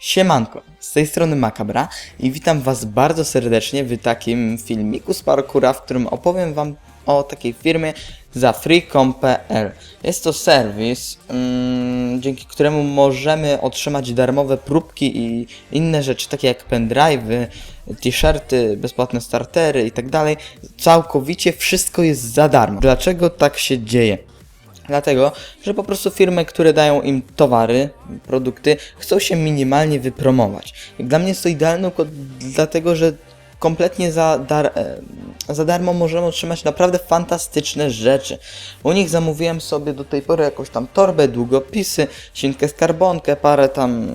Siemanko, z tej strony Makabra i witam was bardzo serdecznie w takim filmiku z parkura, w którym opowiem wam o takiej firmie za freecom.pl. Jest to serwis, mm, dzięki któremu możemy otrzymać darmowe próbki i inne rzeczy, takie jak pendrive'y, t-shirty, bezpłatne startery i tak. Całkowicie wszystko jest za darmo. Dlaczego tak się dzieje? Dlatego, że po prostu firmy, które dają im towary, produkty, chcą się minimalnie wypromować. Dla mnie jest to idealny kod, dlatego że kompletnie za, dar, e, za darmo możemy otrzymać naprawdę fantastyczne rzeczy. U nich zamówiłem sobie do tej pory jakąś tam torbę, długopisy, ścinkę skarbonkę, parę tam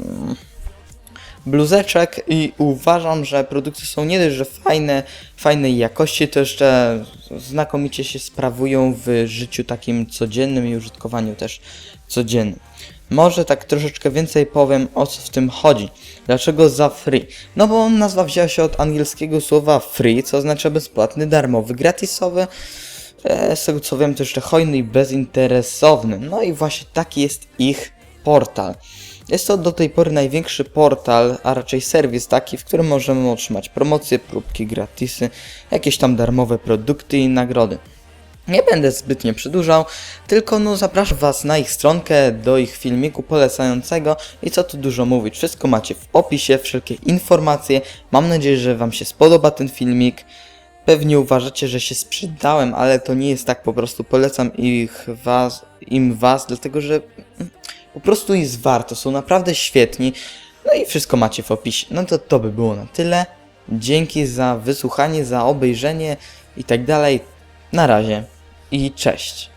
bluzeczek i uważam, że produkty są nie dość, że fajne, fajnej jakości, to jeszcze znakomicie się sprawują w życiu takim codziennym i użytkowaniu też codziennym. Może tak troszeczkę więcej powiem o co w tym chodzi. Dlaczego za free? No bo nazwa wzięła się od angielskiego słowa free, co oznacza bezpłatny, darmowy, gratisowy. E, z tego co wiem to jeszcze hojny i bezinteresowny. No i właśnie taki jest ich portal. Jest to do tej pory największy portal, a raczej serwis taki, w którym możemy otrzymać promocje, próbki, gratisy, jakieś tam darmowe produkty i nagrody. Nie będę zbytnio przedłużał, tylko no zapraszam Was na ich stronkę, do ich filmiku polecającego i co tu dużo mówić, wszystko macie w opisie, wszelkie informacje. Mam nadzieję, że Wam się spodoba ten filmik. Pewnie uważacie, że się sprzedałem, ale to nie jest tak, po prostu polecam ich was, im Was, dlatego że mm, po prostu jest warto, są naprawdę świetni. No i wszystko macie w opisie. No to to by było na tyle. Dzięki za wysłuchanie, za obejrzenie i tak dalej. Na razie i cześć.